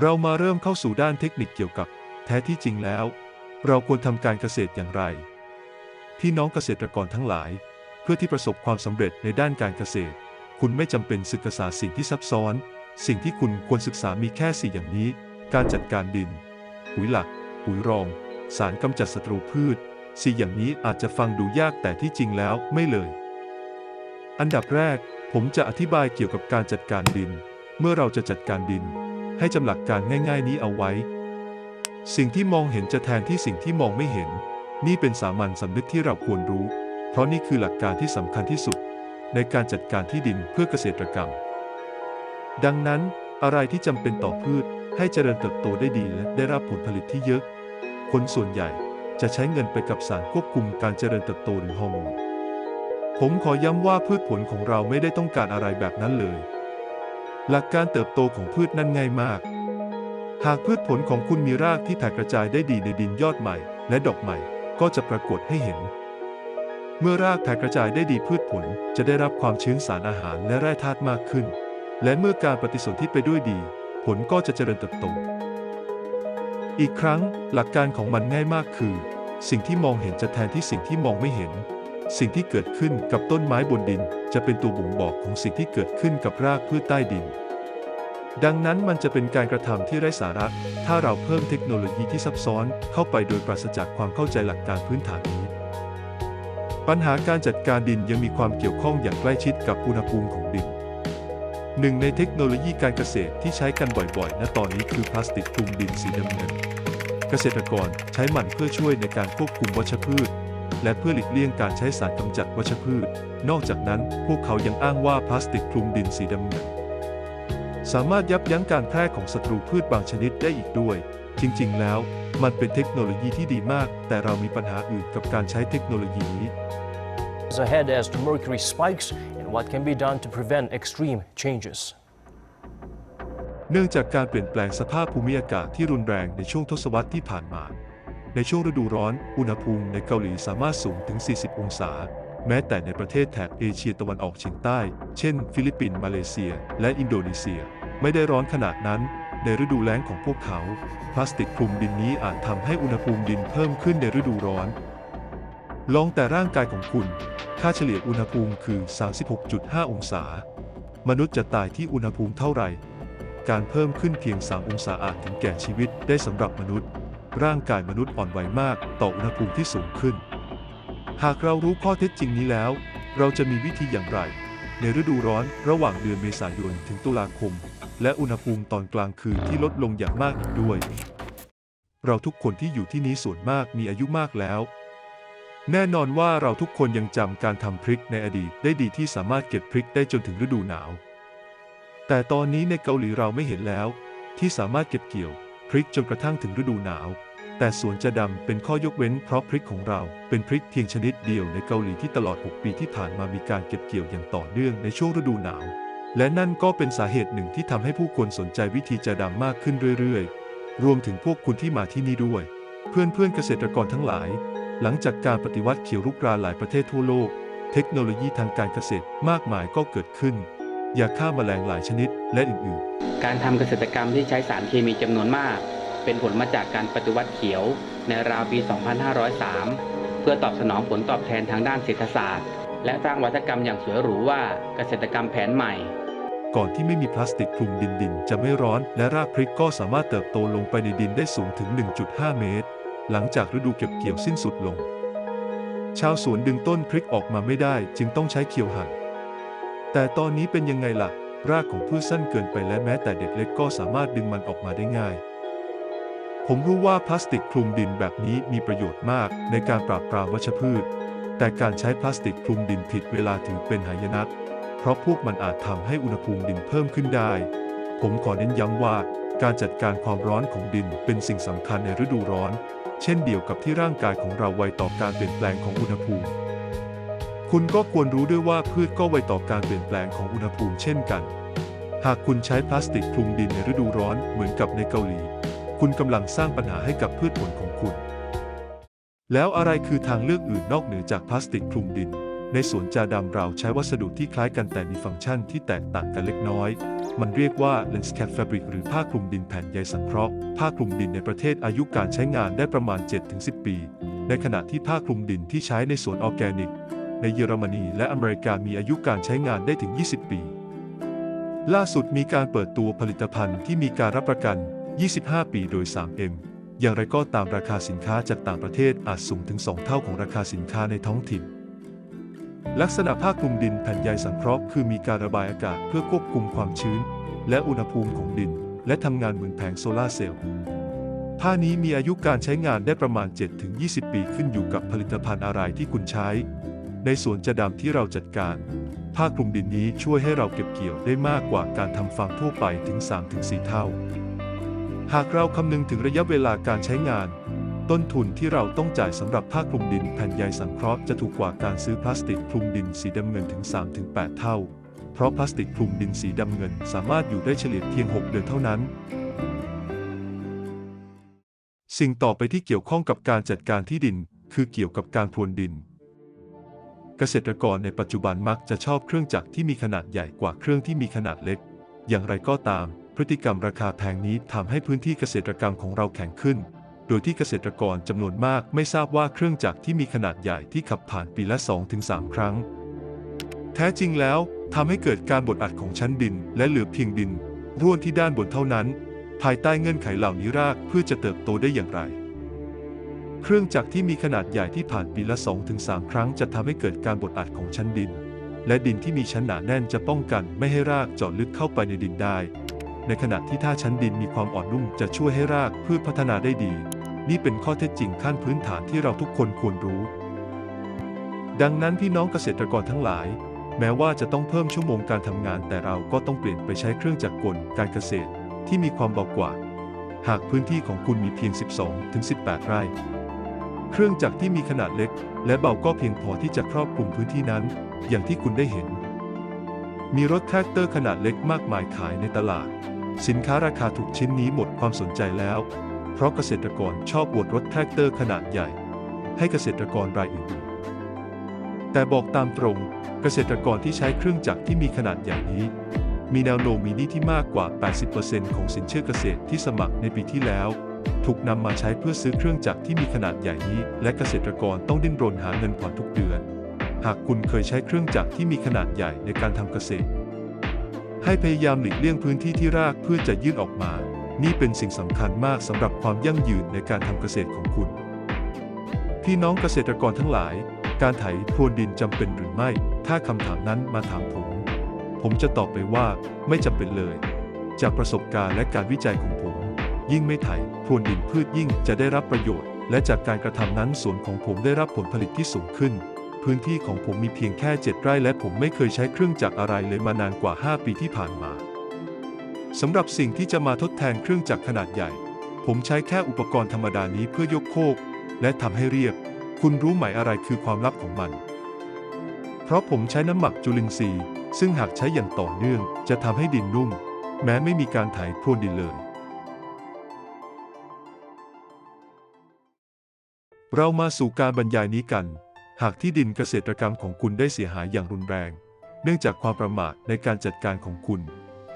เรามาเริ่มเข้าสู่ด้านเทคนิคเกี่ยวกับ แท้ที่จริงแล้ว เราควรทำการเกษตรอย่างไร พี่น้องเกษตรกรทั้งหลาย เพื่อที่ประสบความสำเร็จในด้านการเกษตร คุณไม่จำเป็นศึกษาสิ่งที่ซับซ้อน สิ่งที่คุณควรศึกษามีแค่สี่อย่างนี้ การจัดการดิน ปุ๋ยหลัก ปุ๋ยรอง สารกำจัดศัตรูพืชสี่อย่างนี้อาจจะฟังดูยากแต่ที่จริงแล้วไม่เลย อันดับแรก ผมจะอธิบายเกี่ยวกับการจัดการดิน เมื่อเราจะจัดการดิน ให้จำหลักการง่ายๆนี้เอาไว้ สิ่งที่มองเห็นจะแทนที่สิ่งที่มองไม่เห็น นี่เป็นสามัญสำนึกที่เราควรรู้ เพราะนี่คือหลักการที่สำคัญที่สุด ในการจัดการที่ดินเพื่อเกษตรกรรม ดังนั้นอะไรที่จำเป็นต่อพืชให้เจริญเติบโตได้ดีและได้รับผลผลิตที่เยอะ คนส่วนใหญ่จะใช้เงินไปกับสารควบคุมการเจริญเติบโตหรือฮอร์โมน ผมขอย้ำว่าพืชผลของเราไม่ได้ต้องการอะไรแบบนั้นเลย หลักการเติบโตของพืชนั้นง่ายมาก หากพืชผลของคุณมีรากที่แผ่กระจายได้ดีในดินยอดใหม่ และดอกใหม่ก็จะปรากฏให้เห็น เมื่อรากแผ่กระจายได้ดีพืชผลจะได้รับความชื้นสารอาหารและแร่ธาตุมากขึ้น และเมื่อการปฏิสนธิไปด้วยดี ผลก็จะเจริญเติบโต อีกครั้งหลักการของมันง่ายมากคือ สิ่งที่มองเห็นจะแทนที่สิ่งที่มองไม่เห็น สิ่งที่เกิดขึ้นกับต้นไม้บนดิน จะเป็นตัวบ่งบอกของสิ่งที่เกิดขึ้นกับรากพืชใต้ดิน ดังนั้นมันจะเป็นการกระทำที่ไร้สาระ ถ้าเราเพิ่มเทคโนโลยีที่ซับซ้อนเข้าไปโดยปราศจากความเข้าใจหลักการพื้นฐานนี้ ปัญหาการจัดการดินยังมีความเกี่ยวข้องอย่างใกล้ชิดกับอุณหภูมิของดิน หนึ่งในเทคโนโลยีการเกษตรที่ใช้กันบ่อยๆ ณ ตอนนี้คือพลาสติกคลุมดินสีดำเงิน เกษตรกรใช้มันเพื่อช่วยในการควบคุมวัชพืชและเพื่อหลีกเลี่ยงการใช้สารกำจัดวัชพืช นอกจากนั้นพวกเขายังอ้างว่าพลาสติกคลุมดินสีดำเงิน สามารถยับยั้งการแพร่ของศัตรูพืชบางชนิดได้อีกด้วย จริง ๆ แล้ว มันเป็นเทคโนโลยีที่ดีมาก แต่เรามีปัญหาอื่นกับการใช้เทคโนโลยีนี้ ahead as to mercury spikes and what can be done to prevent extreme changes. เนื่องจากการเปลี่ยนแปลงสภาพภูมิอากาศที่รุนแรงในช่วงทศวรรษที่ผ่านมา ในช่วงฤดูร้อน อุณหภูมิในเกาหลีสามารถสูงถึง 40 องศา แม้แต่ในประเทศแถบเอเชียตะวันออกเฉียงใต้ เช่น ฟิลิปปินส์ มาเลเซีย และอินโดนีเซีย ไม่ได้ร้อนขนาดนั้น ในฤดูแล้งของพวกเขา พลาสติกคลุมดินนี้อาจทำให้อุณหภูมิดินเพิ่มขึ้นในฤดูร้อน ลองแต่ร่างกายของคุณ ค่าเฉลี่ยอุณหภูมิคือ 36.5 องศา มนุษย์จะตายที่อุณหภูมิเท่าไหร่ การเพิ่มขึ้นเพียง 3 องศาอาจถึงแก่ชีวิตได้สำหรับมนุษย์ ร่างกายมนุษย์อ่อนไหวมากต่ออุณหภูมิที่สูงขึ้น หากเรารู้ข้อเท็จจริงนี้แล้ว เราจะมีวิธีอย่างไรในฤดูร้อนระหว่างเดือนเมษายนถึงตุลาคม และอุณหภูมิตอนกลางคืนที่ลดลงอย่างมากอีกด้วย เราทุกคนที่อยู่ที่นี้ส่วนมากมีอายุมากแล้ว แน่นอนว่าเราทุกคนยังจำการทำพริกในอดีตได้ดีที่สามารถเก็บพริกได้จนถึงฤดูหนาว แต่ตอนนี้ในเกาหลีเราไม่เห็นแล้ว ที่สามารถเก็บเกี่ยวพริกจนกระทั่งถึงฤดูหนาว แต่สวนจะดำเป็นข้อยกเว้นเพราะพริกของเราเป็นพริกเพียงชนิดเดียวในเกาหลีที่ตลอด 6 ปีที่ผ่านมามีการเก็บเกี่ยวอย่างต่อเนื่องในช่วงฤดูหนาว และนั่นก็เป็นสาเหตุหนึ่งที่ทำให้ผู้คนสนใจวิธีจะดำมากขึ้นเรื่อยๆ รวมถึงพวกคุณที่มาที่นี่ด้วย เพื่อนๆเกษตรกรทั้งหลาย หลังจากการปฏิวัติเขียวรุกรานหลายประเทศทั่วโลก เทคโนโลยีทางการเกษตรมากมายก็เกิดขึ้น ยาฆ่าแมลงหลายชนิดและอื่นๆ การทำเกษตรกรรมที่ใช้สารเคมีจำนวนมาก เป็นผลมาจากการปฏิวัติเขียวในราวปี 2503 เพื่อตอบสนองผลตอบแทนทางด้านเศรษฐศาสตร์ และสร้างวัฒกรรมอย่างสวยหรูว่าเกษตรกรรมแผนใหม่ ก่อนที่ไม่มีพลาสติกคลุมดินดินจะไม่ร้อน และรากพริกก็สามารถเติบโตลงไปในดินได้สูงถึง 1.5 เมตร หลังจากฤดูเก็บเกี่ยวสิ้นสุดลง ชาวสวนดึงต้นพริกออกมาไม่ได้จึงต้องใช้เขียวหั่น แต่ตอนนี้เป็นยังไงล่ะ รากของพืชสั้นเกินไปและแม้แต่เด็กเล็กก็สามารถดึงมันออกมาได้ง่าย ผมรู้ว่าพลาสติกคลุมดินแบบนี้มีประโยชน์มากในการปราบปรามวัชพืช แต่การใช้พลาสติกคลุมดินผิดเวลาถือเป็นหายนะ เพราะพวกมันอาจทำให้อุณหภูมิดินเพิ่มขึ้นได้ ผมขอเน้นย้ำว่า การจัดการความร้อนของดินเป็นสิ่งสำคัญในฤดูร้อน เช่นเดียวกับที่ร่างกายของเราไวต่อการเปลี่ยนแปลงของอุณหภูมิ คุณก็ควรรู้ด้วยว่าพืชก็ไวต่อการเปลี่ยนแปลงของอุณหภูมิเช่นกัน หากคุณใช้พลาสติกคลุมดินในฤดูร้อนเหมือนกับในเกาหลี คุณกำลังสร้างปัญหาให้กับพืชผลของคุณ แล้วอะไรคือทางเลือกอื่นนอกเหนือจากพลาสติกคลุมดิน ในสวนจาดำเราใช้วัสดุที่คล้ายกันแต่มีฟังก์ชันที่แตกต่างกันเล็กน้อย มันเรียกว่า Landscape Fabric หรือผ้าคลุมดินแผ่นใยสังเคราะห์ ผ้าคลุมดินในประเทศอายุการใช้งานได้ประมาณ 7-10 ปี ในขณะที่ผ้าคลุมดินที่ใช้ในสวนออร์แกนิก ในเยอรมนีและอเมริกามีอายุการใช้งานได้ถึง 20 ปี ล่าสุดมีการเปิดตัวผลิตภัณฑ์ที่มีการรับประกัน 25 ปีโดย 3M อย่างไรก็ตามราคาสินค้าจากต่างประเทศอาจสูงถึง 2 เท่าของราคาสินค้าในท้องถิ่น ลักษณะผ้าคลุมดินแผ่นใยสังเคราะห์คือมีการระบายอากาศเพื่อควบคุมความชื้น และอุณหภูมิของดิน และทำงานเหมือนแผงโซลาร์เซลล์ผ้านี้มีอายุการใช้งานได้ประมาณ 7-20 ปีขึ้นอยู่กับผลิตภัณฑ์อะไรที่คุณใช้ ในสวนจะดำที่เราจัดการ ผ้าคลุมดินนี้ช่วยให้เราเก็บเกี่ยวได้มากกว่าการทำฟาร์มทั่วไปถึง 3-4 เท่า หากเราคำนึงถึงระยะเวลาการใช้งาน ต้นทุนที่เราต้องจ่ายสำหรับผ้าคลุมดินแผ่นใยสังเคราะห์จะถูกกว่าการซื้อพลาสติกคลุมดินสีดำเงินถึง 3-8 เท่า เพราะพลาสติกคลุมดินสีดำเงินสามารถอยู่ได้เฉลี่ยเพียง 6 เดือนเท่านั้น สิ่งต่อไปที่เกี่ยวข้องกับการจัดการที่ดิน คือเกี่ยวกับการพรวนดิน เกษตรกรในปัจจุบันมักจะชอบเครื่องจักรที่มีขนาดใหญ่กว่าเครื่องที่มีขนาดเล็ก อย่างไรก็ตาม พฤติกรรมราคาแพงนี้ทำให้พื้นที่เกษตรกรรมของเราแข็งขึ้น โดยที่เกษตรกรจำนวนมากไม่ทราบว่าเครื่องจักรที่มีขนาดใหญ่ที่ขับผ่านปีละ 2-3 ครั้ง แท้จริงแล้วทำให้เกิดการบดอัดของชั้นดิน และเหลือเพียงดิน ร่วนที่ด้านบนเท่านั้น ภายใต้เงื่อนไขเหล่านี้รากเพืชจะเติบโตได้อย่างไร เครื่องจักรที่มีขนาดใหญ่ที่ผ่านปีละ 2-3 ครั้ง จะทำให้เกิดการบดอัดของชั้นดิน และดินที่มีชั้นหนาแน่นจะป้องกันไม่ให้รากเจาะลึกเข้าไปในดินได้ในขณะที่ถ้าชั้นดินมีความอ่อนนุ่มจะช่วยให้รากพืชพัฒนาได้ดี นี่เป็นข้อเท็จจริงขั้นพื้นฐานที่เราทุกคนควรรู้ ดังนั้นพี่น้องเกษตรกรทั้งหลาย แม้ว่าจะต้องเพิ่มชั่วโมงการทำงาน แต่เราก็ต้องเปลี่ยนไปใช้เครื่องจักรกลการเกษตรที่มีความเบากว่า หากพื้นที่ของคุณมีเพียง 12-18 ไร่ เครื่องจักรที่มีขนาดเล็ก และเบาก็เพียงพอที่จะครอบคลุมพื้นที่นั้น อย่างที่คุณได้เห็น มีรถแทรกเตอร์ขนาดเล็กมากมายขายในตลาด สินค้าราคาถูกชิ้นนี้หมดความสนใจแล้ว เพราะเกษตรกรชอบอวดรถแทรกเตอร์ขนาดใหญ่ ให้เกษตรกรรายอื่นๆ แต่บอกตามตรง เกษตรกรที่ใช้เครื่องจักรที่มีขนาดใหญ่นี้ มีแนวโน้มมีหนี้ที่มากกว่า 80%ของสินเชื่อเกษตรที่สมัครในปีที่แล้ว ถูกนำมาใช้เพื่อซื้อเครื่องจักรที่มีขนาดใหญ่นี้ และเกษตรกรต้องดิ้นรนหาเงินผ่อนทุกเดือน หากคุณเคยใช้เครื่องจักรที่มีขนาดใหญ่ในการทำเกษตร ให้พยายามหลีกเลี่ยงพื้นที่ที่รากเพื่อจะยื่นออกมา นี่เป็นสิ่งสำคัญมากสำหรับความยั่งยืนในการทำเกษตรของคุณ พี่น้องเกษตรกรทั้งหลาย การไถพรวนดินจำเป็นหรือไม่ ถ้าคำถามนั้นมาถามผม ผมจะตอบไปว่าไม่จำเป็นเลย จากประสบการณ์และการวิจัยของผม ยิ่งไม่ไถพรวนดินพืชยิ่งจะได้รับประโยชน์ และจากการกระทำนั้นสวนของผมได้รับผลผลิตที่สูงขึ้นพื้นที่ของผมมีเพียงแค่ 7 ไร่และผมไม่เคยใช้เครื่องจักรอะไรเลยมานานกว่า 5 ปีที่ผ่านมา สำหรับสิ่งที่จะมาทดแทนเครื่องจักรขนาดใหญ่ ผมใช้แค่อุปกรณ์ธรรมดานี้เพื่อยกโคก และทำให้เรียบ คุณรู้ไหมอะไรคือความลับของมัน เพราะผมใช้น้ำหมักจุลินทรีย์ ซึ่งหากใช้อย่างต่อเนื่องจะทำให้ดินนุ่ม แม้ไม่มีการไถพรวนดินเลย เรามาสู่การบรรยายนี้กัน หากที่ดินเกษตรกรรมของคุณได้เสียหายอย่างรุนแรง เนื่องจากความประมาทในการจัดการของคุณ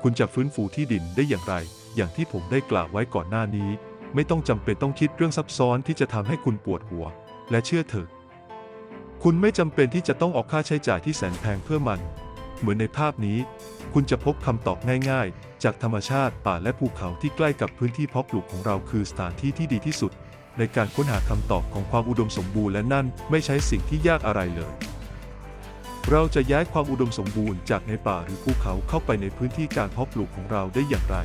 คุณจะฟื้นฟูที่ดินได้อย่างไร อย่างที่ผมได้กล่าวไว้ก่อนหน้านี้ ไม่ต้องจำเป็นต้องคิดเรื่องซับซ้อนที่จะทำให้คุณปวดหัว และเชื่อเถอะ คุณไม่จำเป็นที่จะต้องออกค่าใช้จ่ายที่แสนแพงเพื่อมัน เหมือนในภาพนี้ คุณจะพบคำตอบง่ายๆ จากธรรมชาติป่าและภูเขาที่ใกล้กับพื้นที่เพาะปลูกของเราคือสถานที่ที่ดีที่สุด ในการค้นหาคำตอบของความอุดมสมบูรณ์และนั่นไม่ใช่สิ่งที่ยากอะไรเลย เราจะย้ายความอุดมสมบูรณ์จากในป่าหรือภูเขาเข้าไปในพื้นที่การเพาะปลูกของเราได้อย่างไร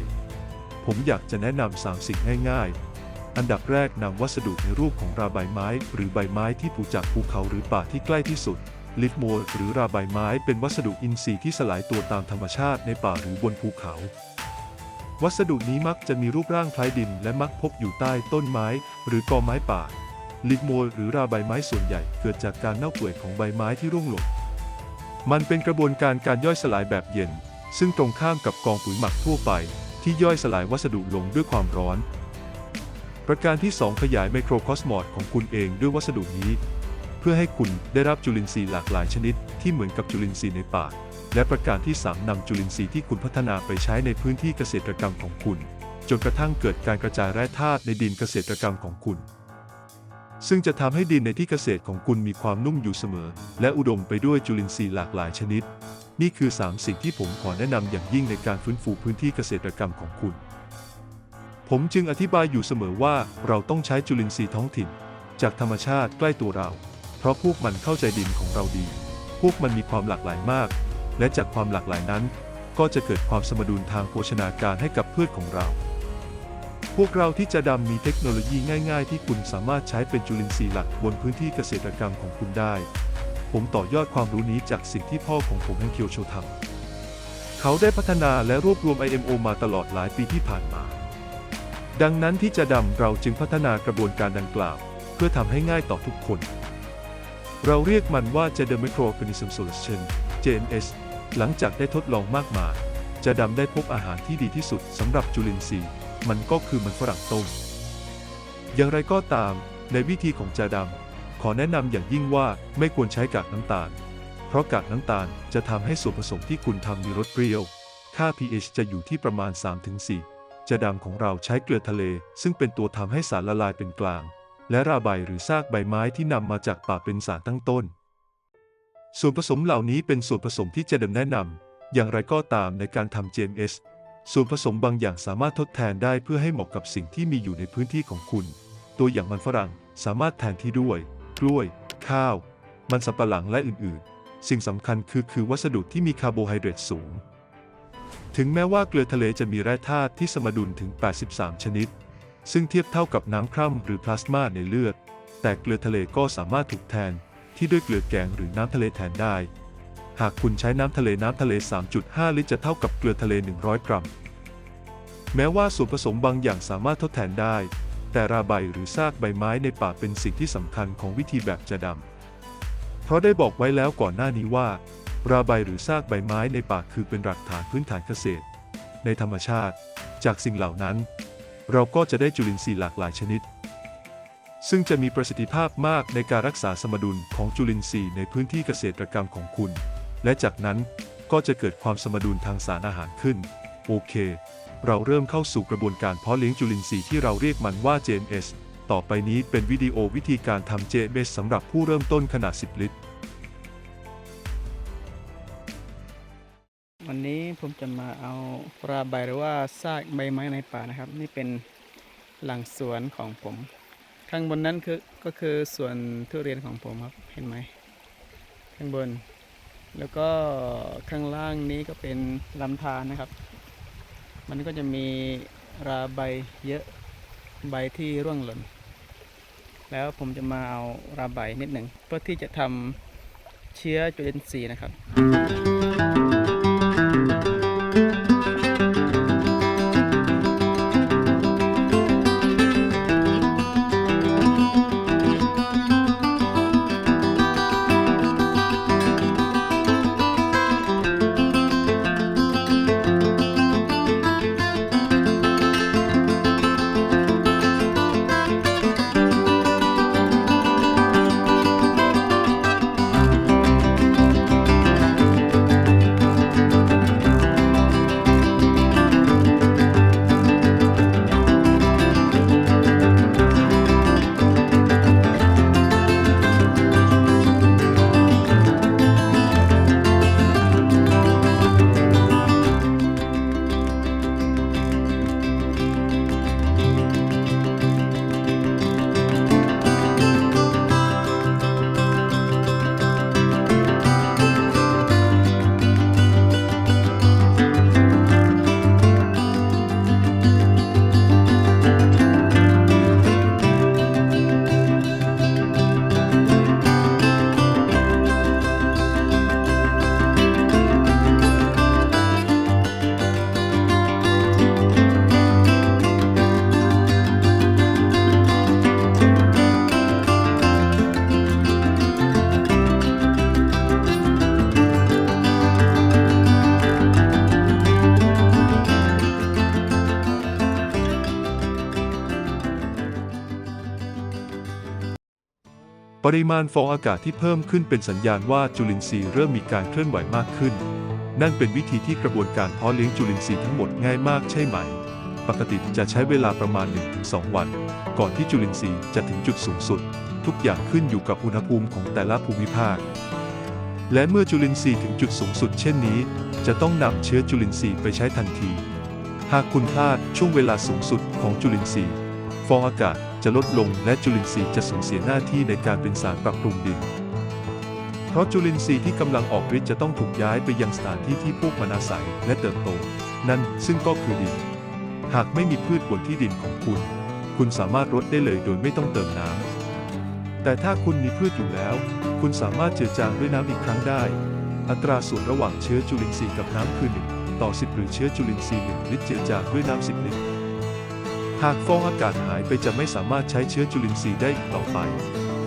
ผมอยากจะแนะนำสามสิ่งง่ายๆ อันดับแรกนำวัสดุในรูปของราใบไม้ หรือใบไม้ที่ปลูกจากภูเขาหรือป่าที่ใกล้ที่สุด ลิฟโมลหรือราใบไม้เป็นวัสดุอินทรีย์ที่สลายตัวตามธรรมชาติในป่าหรือบนภูเขา วัสดุนี้มักจะมีรูปร่างคล้ายดิน และมักพบอยู่ใต้ต้นไม้ หรือกอไม้ป่าลิฟโมลหรือราใบไม้ส่วนใหญ่เกิดจากการเน่าเปื่อยของใบไม้ที่ร่วงหล่น มันเป็นกระบวนการการย่อยสลายแบบเย็น ซึ่งตรงข้ามกับกองปุ๋ยหมักทั่วไป ที่ย่อยสลายวัสดุลงด้วยความร้อน ประการที่ 2 ขยายไมโครคอสมอสของคุณเองด้วยวัสดุนี้ เพื่อให้คุณได้รับจุลินทรีย์หลากหลายชนิด ที่เหมือนกับจุลินทรีย์ในป่าและประการที่ 3นำจุลินทรีย์ที่คุณพัฒนาไปใช้ในพื้นที่เกษตรกรรมของคุณ จนกระทั่งเกิดการกระจายแร่ธาตุในดินเกษตรกรรมของคุณ ซึ่งจะทำให้ดินในที่เกษตรของคุณมีความนุ่มอยู่เสมอ และอุดมไปด้วยจุลินทรีย์หลากหลายชนิด นี่คือ 3 สิ่งที่ผมขอแนะนำอย่างยิ่งในการฟื้นฟูพื้นที่เกษตรกรรมของคุณ ผมจึงอธิบายอยู่เสมอว่าเราต้องใช้จุลินทรีย์ท้องถิ่น จากธรรมชาติใกล้ตัวเรา เพราะพวกมันเข้าใจดินของเราดี พวกมันมีความหลากหลายมาก และจากความหลากหลายนั้น ก็จะเกิดความสมดุลทางโภชนาการให้กับพืชของเรา วกเราที่จะดำมีเทคโนโลยีง่าย ๆ ที่คุณสามารถใช้เป็นจุลินทรีย์หลักบนพื้นที่เกษตรกรรมของคุณได้ ผมต่อยอดความรู้นี้จากสิ่งที่พ่อของผมแฮงเคียวโชทำเขาได้พัฒนาและรวบรวม IMO มาตลอดหลายปีที่ผ่านมา ดังนั้นที่จะดำเราจึงพัฒนากระบวนการดังกล่าว เพื่อทำให้ง่ายต่อทุกคน เราเรียกมันว่า j e d e Microorganism Solution JMS หลังจากได้ทดลองมากมายจะดำได้พบอาหารที่ดีที่สุดสำหรับจุลินทรีย์ มันก็คือมันฝรั่งต้ม อย่างไรก็ตาม ในวิธีของจาดำขอแนะนำอย่างยิ่งว่าไม่ควรใช้กากน้ำตาล เพราะกากน้ำตาลจะทำให้ส่วนผสมที่คุณทำมีรสเปรี้ยว ค่า pH จะอยู่ที่ประมาณ 3-4จะดำของเราใช้เกลือทะเล ซึ่งเป็นตัวทำให้สารละลายเป็นกลาง และราใบหรือซากใบไม้ที่นำมาจากป่าเป็นสารตั้งต้น ส่วนผสมเหล่านี้เป็นส่วนผสมที่จะดำแนะนำอย่างไรก็ตามในการทำ JMS ส่วนผสมบางอย่างสามารถทดแทนได้เพื่อให้เหมาะกับสิ่งที่มีอยู่ในพื้นที่ของคุณ ตัวอย่างมันฝรั่งสามารถแทนที่ด้วย กล้วย ข้าว มันสำปะหลังและอื่น ๆ สิ่งสำคัญคือคือวัสดุที่มีคาร์โบไฮเดรตสูง ถึงแม้ว่าเกลือทะเลจะมีแร่ธาตุที่สมดุลถึง 83 ชนิด ซึ่งเทียบเท่ากับน้ำคร่ำหรือพลาสมาในเลือด แต่เกลือทะเลก็สามารถถูกแทนที่ด้วยเกลือแกงหรือน้ำทะเลแทนได้ หากคุณใช้น้ำทะเลน้ำทะเล 3.5 ลิตรจะเท่ากับเกลือทะเล 100 กรัม แม้ว่าส่วนผสมบางอย่างสามารถทดแทนได้ แต่ราใบหรือซากใบไม้ในป่าเป็นสิ่งที่สำคัญของวิธีแบบจะดำ เพราะได้บอกไว้แล้วก่อนหน้านี้ว่า ราใบหรือซากใบไม้ในป่าคือเป็นหลักฐานพื้นฐานเกษตร ในธรรมชาติ จากสิ่งเหล่านั้น เราก็จะได้จุลินทรีย์หลากหลายชนิดซึ่งจะมีประสิทธิภาพมากในการรักษาสมดุลของจุลินทรีย์ในพื้นที่เกษตรกรรมของคุณ และจากนั้นก็จะเกิดความสมดุลทางสารอาหารขึ้น โอเค เราเริ่มเข้าสู่กระบวนการเพาะเลี้ยงจุลินทรีย์ที่เราเรียกมันว่า JMS ต่อไปนี้เป็นวิดีโอวิธีการทำ JMS สำหรับผู้เริ่มต้นขนาด 10 ลิตร วันนี้ผมจะมาเอาปลาใบหรือว่าซากใบไม้ในป่านะครับ นี่เป็นหลังสวนของผม ข้างบนนั้นคือก็คือสวนทุเรียนของผมครับ เห็นไหมข้างบน แล้วก็ข้างล่างนี้ก็เป็นลำธารนะครับ มันก็จะมีราใบเยอะใบที่ร่วงหล่น แล้วผมจะมาเอาราใบนิดหนึ่งเพื่อที่จะทำเชื้อจุลินทรีย์นะครับ ริมาณฟองอากาศที่เพิ่มขึ้นเป็นสัญญาณว่าจุลินทรีย์เริ่มมีการเคลื่อนไหวมากขึ้น นั่นเป็นวิธีที่กระบวนการเพาะเลี้ยงจุลินทรีย์ทั้งหมดง่ายมากใช่ไหม ปกติจะใช้เวลาประมาณ 1-2 วัน ก่อนที่จุลินทรีย์จะถึงจุดสูงสุด ทุกอย่างขึ้นอยู่กับอุณหภูมิของแต่ละภูมิภาค และเมื่อจุลินทรีย์ถึงจุดสูงสุด เช่นนี้ จะต้องนำเชื้อจุลินทรีย์ไปใช้ทันที หากคุณพลาดช่วงเวลาสูงสุดของจุลินทรีย์ ฟองอากาศ จะลดลงและจุลินทรีย์จะสูญเสียหน้าที่ในการเป็นสารปรับปรุงดิน เพราะจุลินทรีย์ที่กำลังออกฤทธิ์จะต้องถูกย้ายไปยังสถานที่ที่พวกมันอาศัยและเติบโต นั่นซึ่งก็คือดิน หากไม่มีพืชบนที่ดินของคุณ คุณสามารถรดได้เลยโดยไม่ต้องเติมน้ำแต่ถ้าคุณมีพืชอยู่แล้ว คุณสามารถเจือจางด้วยน้ำอีกครั้งได้ อัตราส่วนระหว่างเชื้อจุลินทรีย์กับน้ำคือ1ต่อ 10 หรือเชื้อจุลินทรีย์1ลิตรเจือจางด้วยน้ำ10ลิตร หากฟองอากาศหายไปจะไม่สามารถใช้เชื้อจุลินทรีย์ได้อีกต่อไป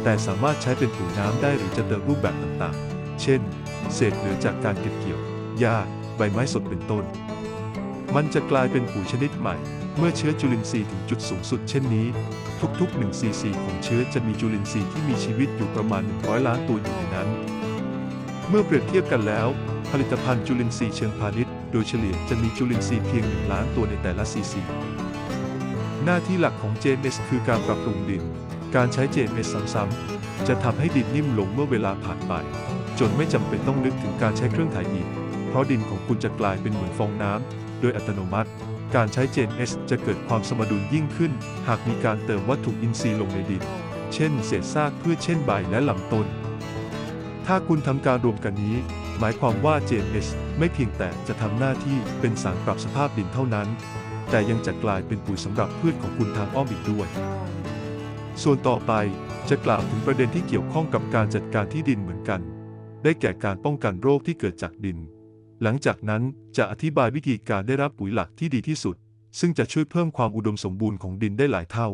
แต่สามารถใช้เป็นปุ๋ยน้ำได้หรือจะเติมรูปแบบต่างๆ เช่น เศษเหลือจากการเก็บเกี่ยว หญ้า ใบไม้สดเป็นต้น มันจะกลายเป็นปุ๋ยชนิดใหม่ เมื่อเชื้อจุลินทรีย์ถึงจุดสูงสุดเช่นนี้ ทุกๆ1ซีซีของเชื้อจะมีจุลินทรีย์ที่มีชีวิตอยู่ประมาณ 100 ล้านตัวอยู่ในนั้น เมื่อเปรียบเทียบกันแล้ว ผลิตภัณฑ์จุลินทรีย์เชิงพาณิชย์ โดยเฉลี่ยจะมีจุลินทรีย์เพียง1ล้านตัวในแต่ละซีซี หน้าที่หลักของ JMS คือการปรับปรุงดิน การใช้ JMS ซ้ำๆ จะทำให้ดินนิ่มลงเมื่อเวลาผ่านไป จนไม่จำเป็นต้องนึกถึงการใช้เครื่องถ่ายอีก เพราะดินของคุณจะกลายเป็นเหมือนฟองน้ำ โดยอัตโนมัติ การใช้ JMS จะเกิดความสมดุลยิ่งขึ้น หากมีการเติมวัตถุอินทรีย์ลงในดิน เช่น เศษซากพืชเช่นใบและลำต้น ถ้าคุณทำการรวมกันนี้ หมายความว่า JMS ไม่เพียงแต่จะทำหน้าที่เป็นสารปรับสภาพดินเท่านั้น แต่ยังจะกลายเป็นปุ๋ยสำหรับพืชของคุณทางอ้อมอีกด้วย ส่วนต่อไปจะกล่าวถึงประเด็นที่เกี่ยวข้องกับการจัดการที่ดินเหมือนกัน ได้แก่การป้องกันโรคที่เกิดจากดิน หลังจากนั้นจะอธิบายวิธีการได้รับปุ๋ยหลักที่ดีที่สุด ซึ่งจะช่วยเพิ่มความอุดมสมบูรณ์ของดินได้หลายเท่า